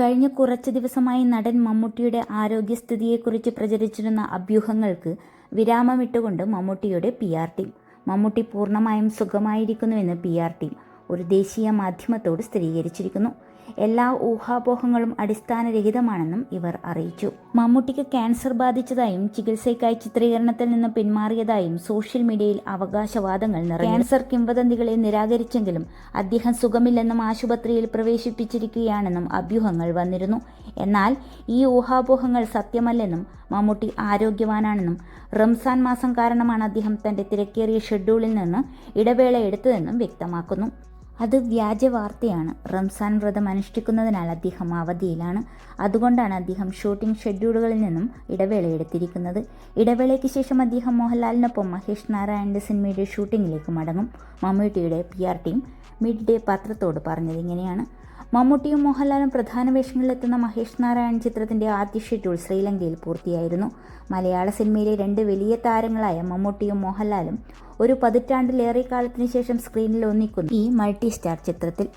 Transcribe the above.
കഴിഞ്ഞ കുറച്ച് ദിവസമായി നടൻ മമ്മൂട്ടിയുടെ ആരോഗ്യസ്ഥിതിയെക്കുറിച്ച് പ്രചരിച്ചിരുന്ന അഭ്യൂഹങ്ങൾക്ക് വിരാമമിട്ടുകൊണ്ട് മമ്മൂട്ടിയുടെ പി ആർ ടീം. മമ്മൂട്ടി പൂർണമായും സുഖമായിരിക്കുന്നുവെന്ന് പി ആർ ടീം. ഒരു ദേശീയ മാധ്യമത്തോട് സ്ഥിരീകരിച്ചിരിക്കുന്നു. എല്ലാ ഊഹാപോഹങ്ങളും അടിസ്ഥാനരഹിതമാണെന്നും ഇവർ അറിയിച്ചു. മമ്മൂട്ടിക്ക് ക്യാൻസർ ബാധിച്ചതായും ചികിത്സയ്ക്കായി ചിത്രീകരണത്തിൽ നിന്ന് പിന്മാറിയതായും സോഷ്യൽ മീഡിയയിൽ അവകാശവാദങ്ങൾ നിറഞ്ഞു. ക്യാൻസർ കിംവദന്തികളെ നിരാകരിച്ചെങ്കിലും അദ്ദേഹം സുഖമില്ലെന്നും ആശുപത്രിയിൽ പ്രവേശിപ്പിച്ചിരിക്കുകയാണെന്നും അഭ്യൂഹങ്ങൾ വന്നിരുന്നു. എന്നാൽ ഈ ഊഹാപോഹങ്ങൾ സത്യമല്ലെന്നും മമ്മൂട്ടി ആരോഗ്യവാനാണെന്നും റംസാൻ മാസം കാരണമാണ് അദ്ദേഹം തന്റെ തിരക്കേറിയ ഷെഡ്യൂളിൽ നിന്ന് ഇടവേള എടുത്തതെന്നും വ്യക്തമാക്കുന്നു. അത് വ്യാജ വാർത്തയാണ്. റംസാൻ വ്രതം അനുഷ്ഠിക്കുന്നതിനാൽ അദ്ദേഹം അവധിയിലാണ്. അതുകൊണ്ടാണ് അദ്ദേഹം ഷൂട്ടിംഗ് ഷെഡ്യൂളുകളിൽ നിന്നും ഇടവേള എടുത്തിരിക്കുന്നത്. ഇടവേളയ്ക്ക് ശേഷം അദ്ദേഹം മോഹൻലാലിനൊപ്പം മഹേഷ് നാരായണന്റെ സിനിമയുടെ ഷൂട്ടിങ്ങിലേക്ക് മടങ്ങും. മമ്മൂട്ടിയുടെ P R team Mid Day പത്രത്തോട് പറഞ്ഞത് ഇങ്ങനെയാണ്. മമ്മൂട്ടിയും മോഹൻലാലും പ്രധാന വേഷങ്ങളിലെത്തുന്ന മഹേഷ് നാരായൺ ചിത്രത്തിന്റെ ആദ്യ ഷെഡ്യൂൾ ശ്രീലങ്കയിൽ പൂർത്തിയായിരുന്നു. മലയാള സിനിമയിലെ രണ്ട് വലിയ താരങ്ങളായ മമ്മൂട്ടിയും മോഹൻലാലും ഒരു പതിറ്റാണ്ടിലേറെ കാലത്തിന് ശേഷം സ്ക്രീനിൽ ഒന്നിക്കുന്നു ഈ മൾട്ടി സ്റ്റാർ ചിത്രത്തിൽ.